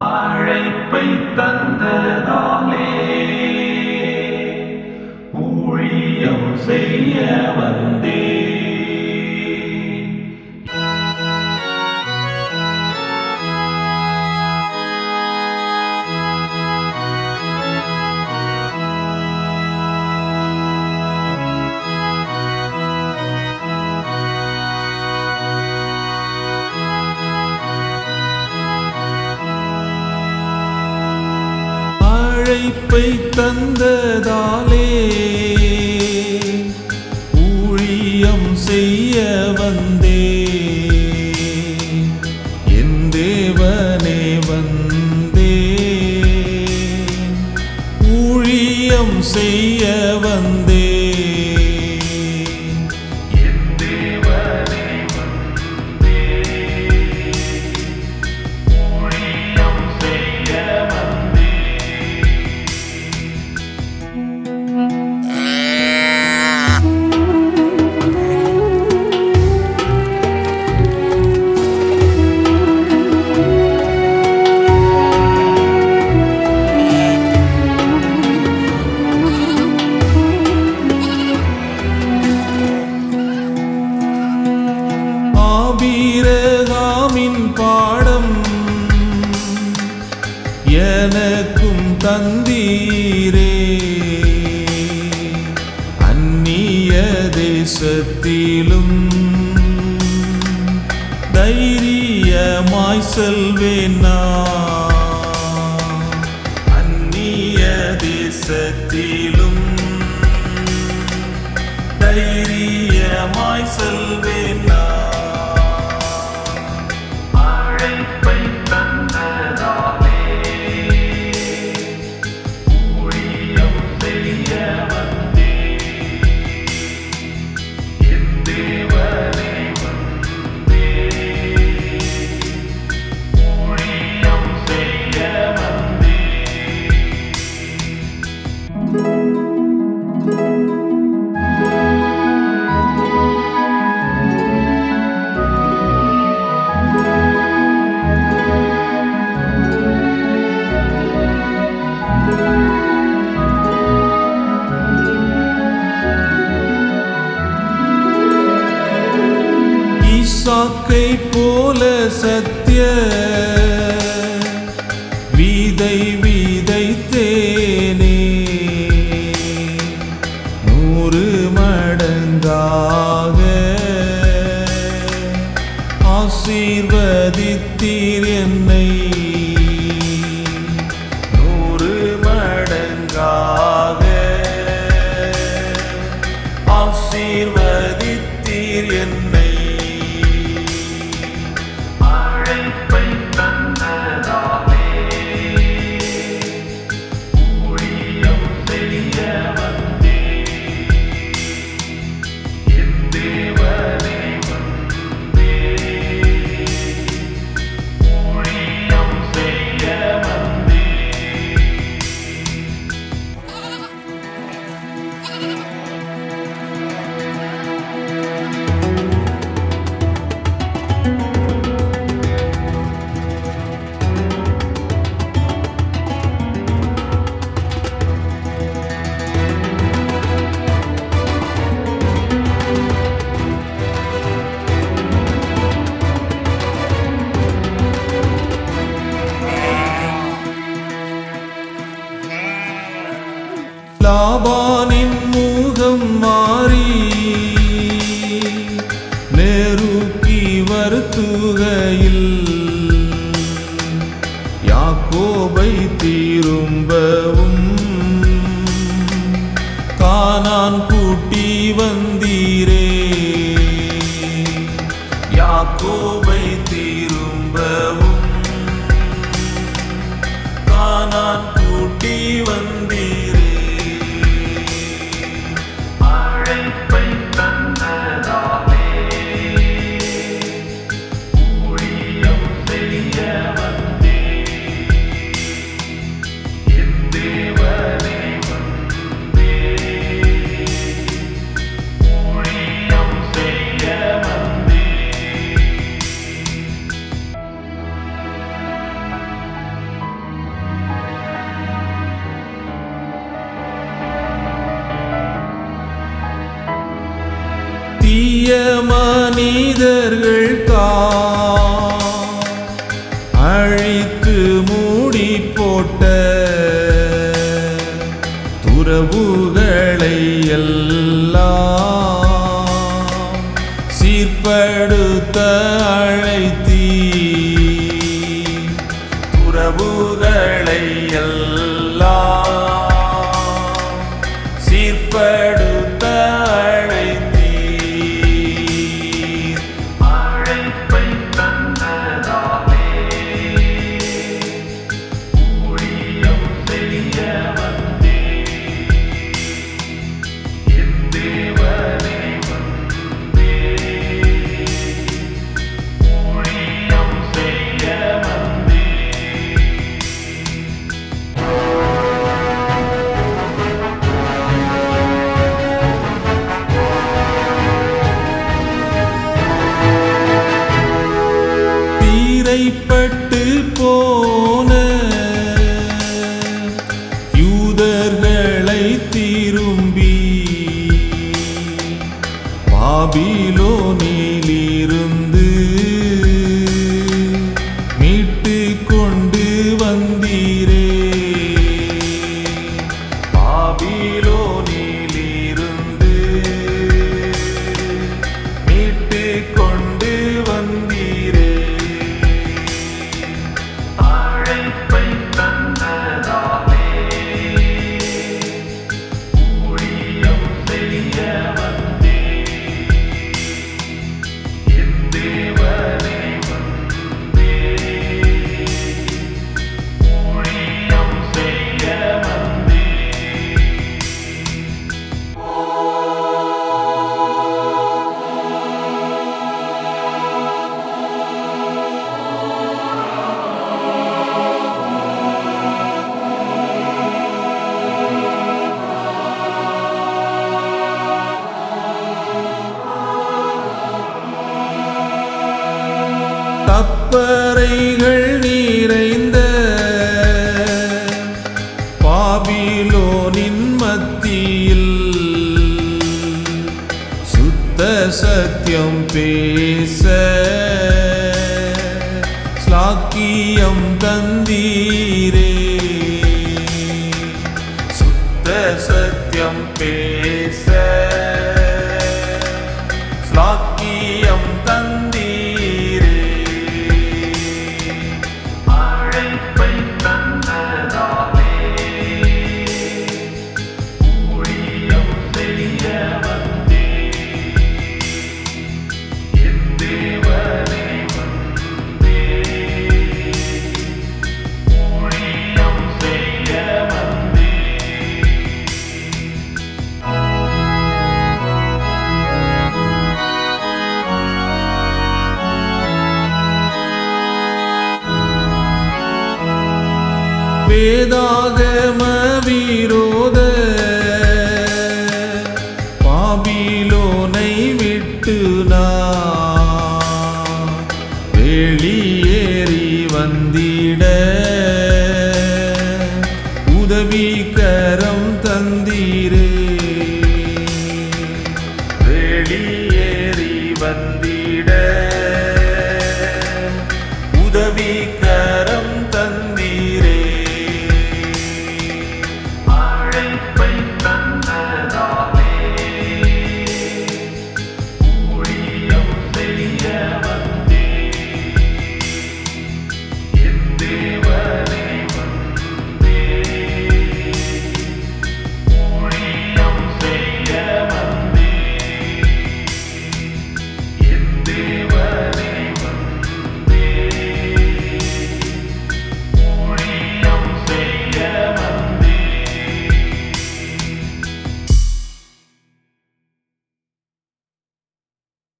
அழைப்பை தந்ததாலே ஊழியம் செய்ய வந்த அழைப்பை தந்ததாலே ஊழியம் செய்ய வந்தே. என் தேவனே வந்தே. ஊழியம் செய்ய வந்தே. ஆபீரகாமின் பாடம் எனக்கும் தந்தீரே அந்நிய தேசத்திலும் தைரியமாய் செல்வேன் நான். அந்நிய தேசத்திலும் ஈசாக்கை போல சத்திய. வீதை வீதைத்தேனே. நூறு மடங்காக. ஆசீர்வதித்தீர் என்னை. தூக்கி வருத்துகையில் யாக்கோபை தீரும்பவும் கானான் கூட்டி வந்தீரே. யாக்கோ தீய மனிதர்கள் தான் அழித்து மூடி போட்ட துறவுகளை எல்லாம் சீர்படுத்த அழைத்து சத்தியம் பேச ஸ்லாக்கியம் தந்தீரே. சுத்த சத்தியம் பேச வேதாகம விரோத பாபிலோனை விட்டு நான் வெளியேறி வந்திட. உதவி கரம் த